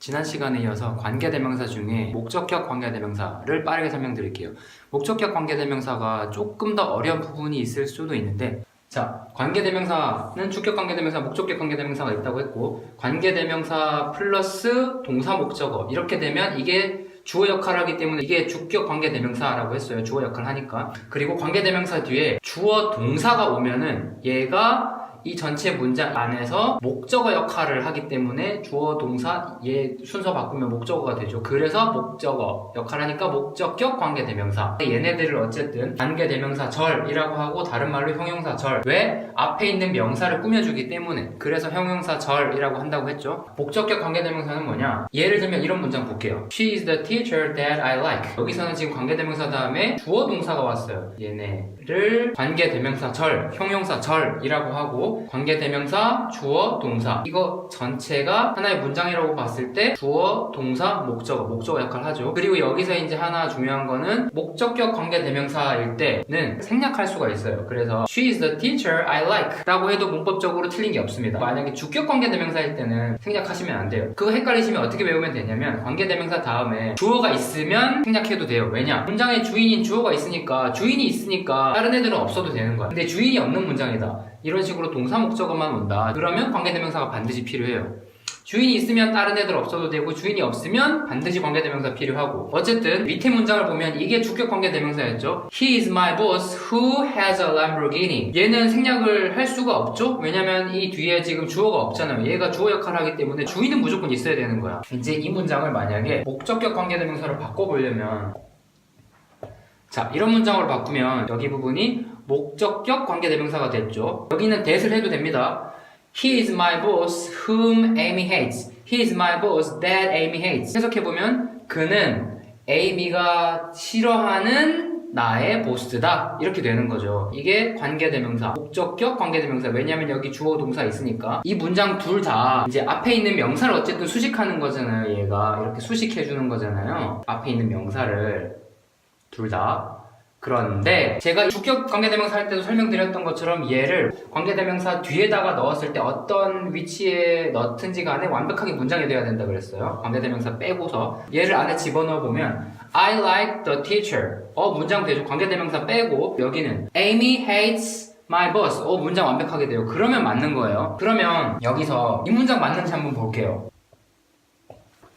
지난 시간에 이어서 관계대명사 중에 목적격 관계대명사를 빠르게 설명드릴게요. 목적격 관계대명사가 조금 더 어려운 부분이 있을 수도 있는데 자, 관계대명사는 주격 관계대명사, 목적격 관계대명사가 있다고 했고 관계대명사 플러스 동사 목적어 이렇게 되면 이게 주어 역할을 하기 때문에 이게 주격 관계대명사라고 했어요. 주어 역할을 하니까. 그리고 관계대명사 뒤에 주어 동사가 오면은 얘가 이 전체 문장 안에서 목적어 역할을 하기 때문에 주어 동사 얘 순서 바꾸면 목적어가 되죠. 그래서 목적어 역할을 하니까 목적격 관계 대명사. 얘네들을 어쨌든 관계 대명사 절이라고 하고 다른 말로 형용사 절. 왜? 앞에 있는 명사를 꾸며주기 때문에. 그래서 형용사 절이라고 한다고 했죠. 목적격 관계 대명사는 뭐냐? 예를 들면 이런 문장 볼게요. She is the teacher that I like. 여기서는 지금 관계 대명사 다음에 주어 동사가 왔어요. 얘네를 관계 대명사 절, 형용사 절이라고 하고 관계대명사, 주어, 동사 이거 전체가 하나의 문장이라고 봤을 때 주어, 동사, 목적어, 목적어 역할을 하죠. 그리고 여기서 이제 하나 중요한 거는 목적격 관계대명사일 때는 생략할 수가 있어요. 그래서 She is the teacher I like 라고 해도 문법적으로 틀린 게 없습니다. 만약에 주격 관계대명사일 때는 생략하시면 안 돼요. 그거 헷갈리시면 어떻게 외우면 되냐면 관계대명사 다음에 주어가 있으면 생략해도 돼요. 왜냐? 문장에 주인인 주어가 있으니까 주인이 있으니까 다른 애들은 없어도 되는 거야. 근데 주인이 없는 문장이다. 이런 식으로 동사 목적어만 온다. 그러면 관계대명사가 반드시 필요해요. 주인이 있으면 다른 애들 없어도 되고 주인이 없으면 반드시 관계대명사 필요하고. 어쨌든 밑에 문장을 보면 이게 주격 관계대명사였죠. He is my boss who has a Lamborghini. 얘는 생략을 할 수가 없죠. 왜냐면 이 뒤에 지금 주어가 없잖아요. 얘가 주어 역할을 하기 때문에 주인은 무조건 있어야 되는 거야. 이제 이 문장을 만약에 목적격 관계대명사로 바꿔보려면 자 이런 문장으로 바꾸면 여기 부분이 목적격 관계대명사가 됐죠 여기는 that을 해도 됩니다 He is my boss whom Amy hates. He is my boss that Amy hates. 해석해보면 그는 Amy가 싫어하는 나의 보스다. 이렇게 되는 거죠. 이게 관계대명사. 목적격 관계대명사. 왜냐면 여기 주어 동사 있으니까. 이 문장 둘 다 이제 앞에 있는 명사를 어쨌든 수식하는 거잖아요. 얘가 이렇게 수식해주는 거잖아요. 앞에 있는 명사를 둘 다. 그런데 제가 주격 관계대명사 할 때도 설명드렸던 것처럼 얘를 관계대명사 뒤에다가 넣었을 때 어떤 위치에 넣든지 간에 완벽하게 문장이 돼야 된다 그랬어요. 관계대명사 빼고서 얘를 안에 집어넣어 보면 I like the teacher. 어 문장 되죠. 관계대명사 빼고 여기는 Amy hates my boss. 어 문장 완벽하게 돼요. 그러면 맞는 거예요. 그러면 여기서 이 문장 맞는지 한번 볼게요.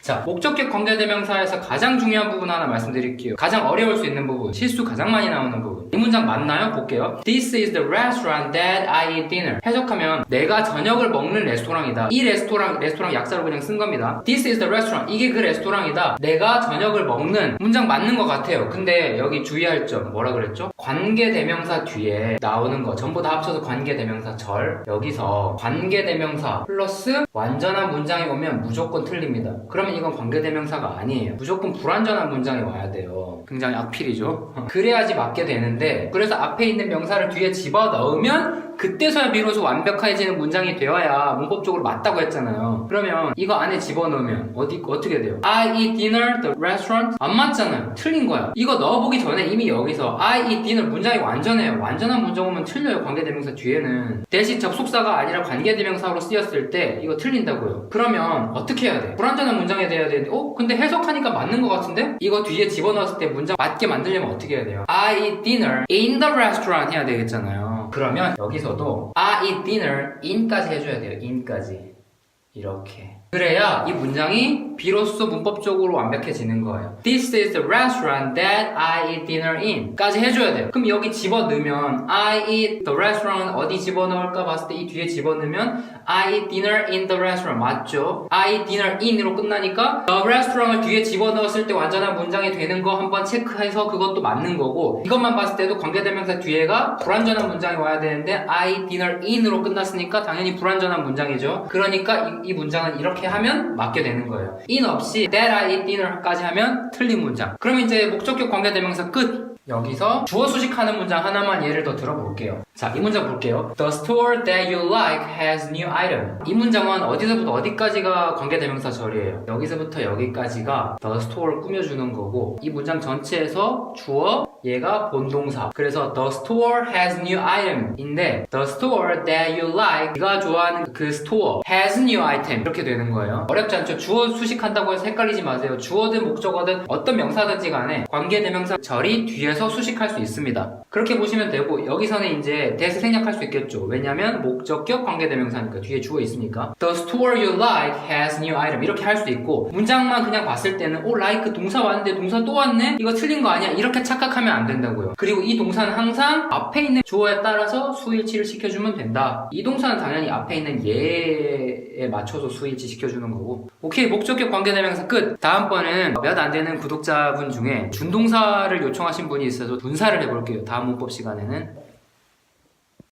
자, 목적격 관계대명사에서 가장 중요한 부분 하나 말씀드릴게요. 가장 어려울 수 있는 부분, 실수 가장 많이 나오는 부분. 이 문장 맞나요? 볼게요. This is the restaurant that I eat dinner. 해석하면 내가 저녁을 먹는 레스토랑이다. 이 레스토랑, 레스토랑 약자로 그냥 쓴 겁니다. This is the restaurant. 이게 그 레스토랑이다. 내가 저녁을 먹는 문장 맞는 것 같아요. 근데 여기 주의할 점 뭐라 그랬죠? 관계대명사 뒤에 나오는 거 전부 다 합쳐서 관계대명사 절. 여기서 관계대명사 플러스 완전한 문장이 오면 무조건 틀립니다. 그러면 이건 관계대명사가 아니에요. 무조건 불완전한 문장이 와야 돼요. 굉장히 악필이죠. 그래야지 맞게 되는데 그래서 앞에 있는 명사를 뒤에 집어 넣으면 그때서야 비로소 완벽해지는 문장이 되어야 문법적으로 맞다고 했잖아요. 그러면 이거 안에 집어넣으면 어디 어떻게 돼요? I eat dinner the restaurant 안 맞잖아요. 틀린 거야. 이거 넣어보기 전에 이미 여기서 I eat dinner 문장이 완전해요. 완전한 문장 오면 틀려요. 관계대명사 뒤에는 대신 접속사가 아니라 관계대명사로 쓰였을 때 이거 틀린다고요. 그러면 어떻게 해야 돼? 불완전한 문장이 돼야 되는데 어? 근데 해석하니까 맞는 것 같은데? 이거 뒤에 집어넣었을 때 문장 맞게 만들려면 어떻게 해야 돼요? I eat dinner in the restaurant 해야 되겠잖아요. 그러면 여기서도 I eat dinner in까지 해줘야 돼요. in까지. 이렇게. 그래야 이 문장이 비로소 문법적으로 완벽해지는 거예요. This is the restaurant that I eat dinner in. 까지 해줘야 돼요. 그럼 여기 집어넣으면 I eat the restaurant 어디 집어넣을까 봤을 때 이 뒤에 집어넣으면 I eat dinner in the restaurant 맞죠? I eat dinner in으로 끝나니까 the restaurant을 뒤에 집어넣었을 때 완전한 문장이 되는 거 한번 체크해서 그것도 맞는 거고 이것만 봤을 때도 관계대명사 뒤에가 불완전한 문장이 와야 되는데 I eat dinner in으로 끝났으니까 당연히 불완전한 문장이죠. 그러니까 이, 이 문장은 이렇게 하면 맞게 되는 거예요. in 없이 that I eat dinner까지 하면 틀린 문장. 그럼 이제 목적격 관계대명사 끝. 여기서 주어 수식하는 문장 하나만 예를 더 들어볼게요. 자, 이 문장 볼게요. The store that you like has new item. 이 문장은 어디서부터 어디까지가 관계대명사 절이에요. 여기서부터 여기까지가 the store를 꾸며주는 거고 이 문장 전체에서 주어, 얘가 본동사. 그래서 the store has new item인데 the store that you like 네가 좋아하는 그 store has new item 이렇게 되는 거예요. 어렵지 않죠? 주어 수식한다고 해서 헷갈리지 마세요. 주어든 목적어든 어떤 명사든지 간에 관계대명사 절이 뒤에서 수식할 수 있습니다. 그렇게 보시면 되고 여기서는 이제 대세 생략할 수 있겠죠. 왜냐면 목적격 관계대명사니까 뒤에 주어 있으니까 the store you like has new item 이렇게 할 수도 있고 문장만 그냥 봤을 때는 오 like 동사 왔는데 동사 또 왔네? 이거 틀린 거 아니야? 이렇게 착각하면 안 된다고요. 그리고 이 동사는 항상 앞에 있는 주어에 따라서 수일치를 시켜주면 된다. 이 동사는 당연히 앞에 있는 예에 맞춰서 수일치 시켜주는 거고 오케이 목적격 관계대명사 끝. 다음번은 몇 안 되는 구독자분 중에 준동사를 요청하신 분이 있어서 분사를 해볼게요. 다음 문법 시간에는